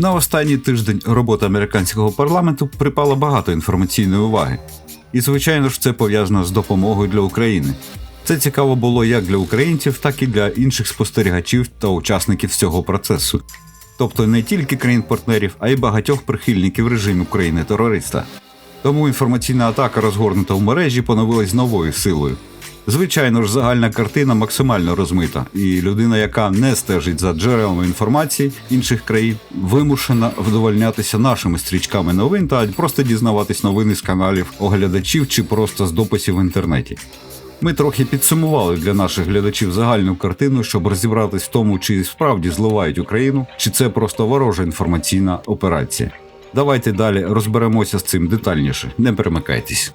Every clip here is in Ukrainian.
На останній тиждень роботи американського парламенту припало багато інформаційної уваги. І, звичайно ж, це пов'язано з допомогою для України. Це цікаво було як для українців, так і для інших спостерігачів та учасників цього процесу. Тобто не тільки країн-партнерів, а й багатьох прихильників режиму країни терориста. Тому інформаційна атака, розгорнута в мережі, поновилась новою силою. Звичайно ж, загальна картина максимально розмита, і людина, яка не стежить за джерелами інформації інших країн, вимушена вдовольнятися нашими стрічками новин та просто дізнаватись новини з каналів оглядачів чи просто з дописів в інтернеті. Ми трохи підсумували для наших глядачів загальну картину, щоб розібратись в тому, чи справді зливають Україну, чи це просто ворожа інформаційна операція. Давайте далі розберемося з цим детальніше. Не перемикайтесь.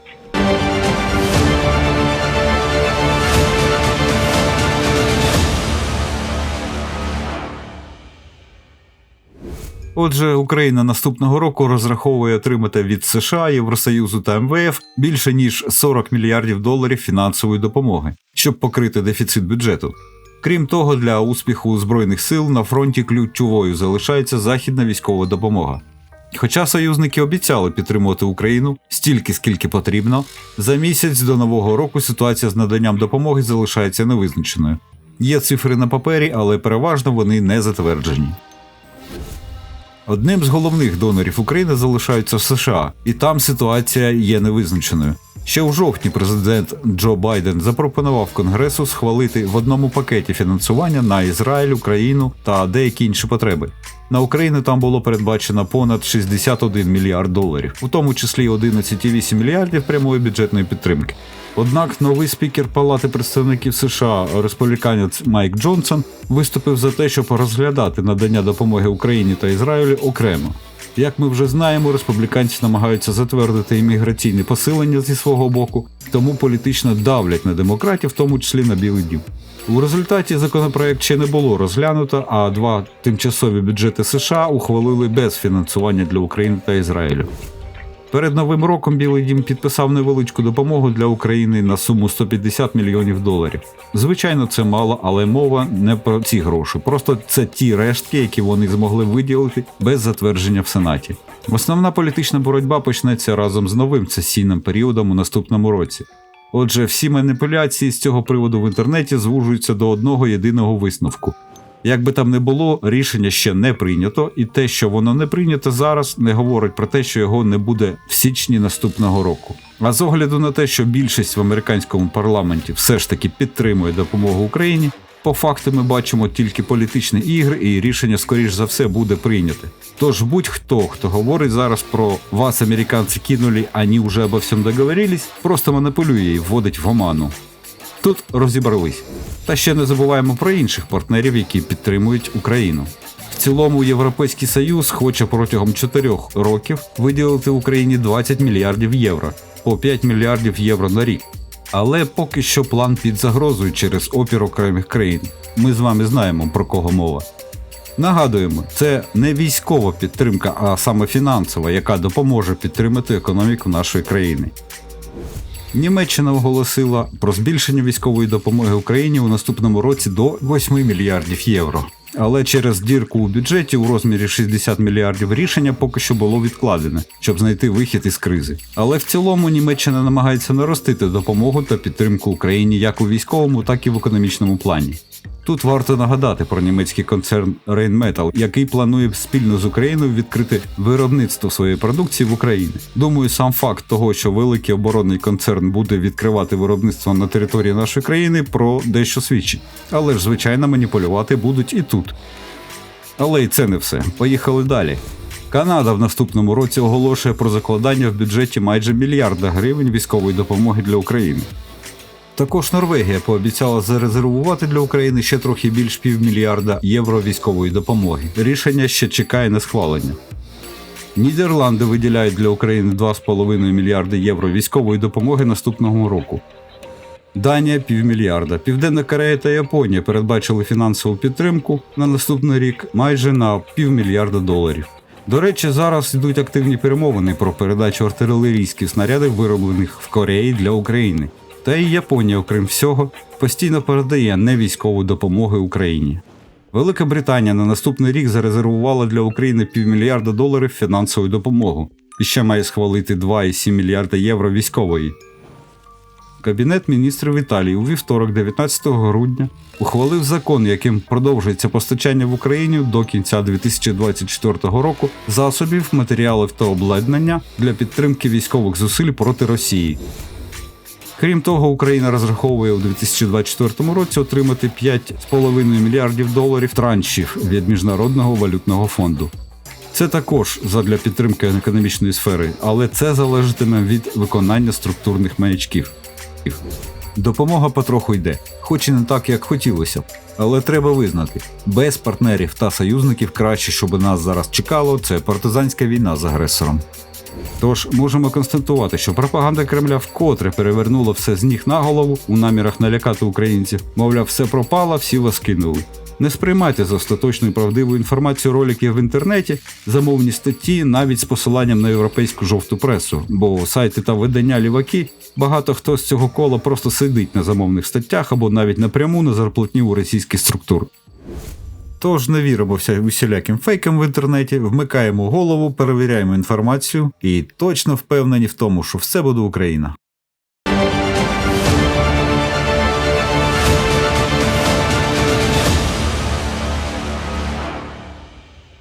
Отже, Україна наступного року розраховує отримати від США, Євросоюзу та МВФ більше ніж 40 мільярдів доларів фінансової допомоги, щоб покрити дефіцит бюджету. Крім того, для успіху збройних сил на фронті ключовою залишається західна військова допомога. Хоча союзники обіцяли підтримувати Україну стільки, скільки потрібно, за місяць до нового року ситуація з наданням допомоги залишається невизначеною. Є цифри на папері, але переважно вони не затверджені. Одним з головних донорів України залишаються США, і там ситуація є невизначеною. Ще у жовтні президент Джо Байден запропонував Конгресу схвалити в одному пакеті фінансування на Ізраїль, Україну та деякі інші потреби. На Україну там було передбачено понад 61 мільярд доларів, у тому числі 11,8 мільярдів прямої бюджетної підтримки. Однак новий спікер Палати представників США, республіканець Майк Джонсон, виступив за те, щоб розглядати надання допомоги Україні та Ізраїлю окремо. Як ми вже знаємо, республіканці намагаються затвердити імміграційне посилення зі свого боку, тому політично давлять на демократів, в тому числі на Білий Дім. У результаті законопроект ще не було розглянуто, а два тимчасові бюджети США ухвалили без фінансування для України та Ізраїлю. Перед новим роком Білий Дім підписав невеличку допомогу для України на суму 150 мільйонів доларів. Звичайно, це мало, але мова не про ці гроші. Просто це ті рештки, які вони змогли виділити без затвердження в Сенаті. Основна політична боротьба почнеться разом з новим сесійним періодом у наступному році. Отже, всі маніпуляції з цього приводу в інтернеті звужуються до одного єдиного висновку. Як би там не було, рішення ще не прийнято, і те, що воно не прийнято зараз, не говорить про те, що його не буде в січні наступного року. А з огляду на те, що більшість в американському парламенті все ж таки підтримує допомогу Україні, по факту ми бачимо тільки політичні ігри, і рішення, скоріш за все, буде прийняте. Тож будь-хто, хто говорить зараз про вас, американці кинули, ані вже обо всьому договорились, просто маніпулює і вводить в оману. Тут розібрались. Та ще не забуваємо про інших партнерів, які підтримують Україну. В цілому Європейський Союз хоче протягом 4 років виділити Україні 20 мільярдів євро, по 5 мільярдів євро на рік. Але поки що план під загрозою через опір окремих країн. Ми з вами знаємо про кого мова. Нагадуємо, це не військова підтримка, а саме фінансова, яка допоможе підтримати економіку нашої країни. Німеччина оголосила про збільшення військової допомоги Україні у наступному році до 8 мільярдів євро. Але через дірку у бюджеті у розмірі 60 мільярдів рішення поки що було відкладене, щоб знайти вихід із кризи. Але в цілому Німеччина намагається наростити допомогу та підтримку Україні як у військовому, так і в економічному плані. Тут варто нагадати про німецький концерн Rheinmetall, який планує спільно з Україною відкрити виробництво своєї продукції в Україні. Думаю, сам факт того, що великий оборонний концерн буде відкривати виробництво на території нашої країни, про дещо свідчить. Але ж, звичайно, маніпулювати будуть і тут. Але і це не все. Поїхали далі. Канада в наступному році оголошує про закладання в бюджеті майже мільярда гривень військової допомоги для України. Також Норвегія пообіцяла зарезервувати для України ще трохи більш півмільярда євро військової допомоги. Рішення ще чекає на схвалення. Нідерланди виділяють для України 2,5 мільярди євро військової допомоги наступного року. Данія півмільярда. Південна Корея та Японія передбачили фінансову підтримку на наступний рік майже на півмільярда доларів. До речі, зараз йдуть активні перемовини про передачу артилерійських снарядів, вироблених в Кореї для України. Та і Японія, окрім всього, постійно передає невійськову допомогу Україні. Велика Британія на наступний рік зарезервувала для України півмільярда доларів фінансової допомоги і ще має схвалити 2,7 мільярда євро військової. Кабінет міністрів Італії у вівторок, 19 грудня, ухвалив закон, яким продовжується постачання в Україні до кінця 2024 року засобів, матеріалів та обладнання для підтримки військових зусиль проти Росії. Крім того, Україна розраховує у 2024 році отримати 5,5 мільярдів доларів траншів від Міжнародного валютного фонду. Це також задля підтримки економічної сфери, але це залежатиме від виконання структурних маячків. Допомога потроху йде, хоч і не так, як хотілося б. Але треба визнати, без партнерів та союзників краще, щоб нас зараз чекало, це партизанська війна з агресором. Тож можемо констатувати, що пропаганда Кремля вкотре перевернула все з ніг на голову у намірах налякати українців. Мовляв, все пропало, всі вас кинули. Не сприймайте за остаточну і правдиву інформацію роликів в інтернеті, замовні статті навіть з посиланням на європейську жовту пресу, бо сайти та видання ліваки багато хто з цього кола просто сидить на замовних статтях або навіть напряму на зарплатні у російських структур. Тож не віримося усіляким фейкам в інтернеті, вмикаємо голову, перевіряємо інформацію і точно впевнені в тому, що все буде Україна.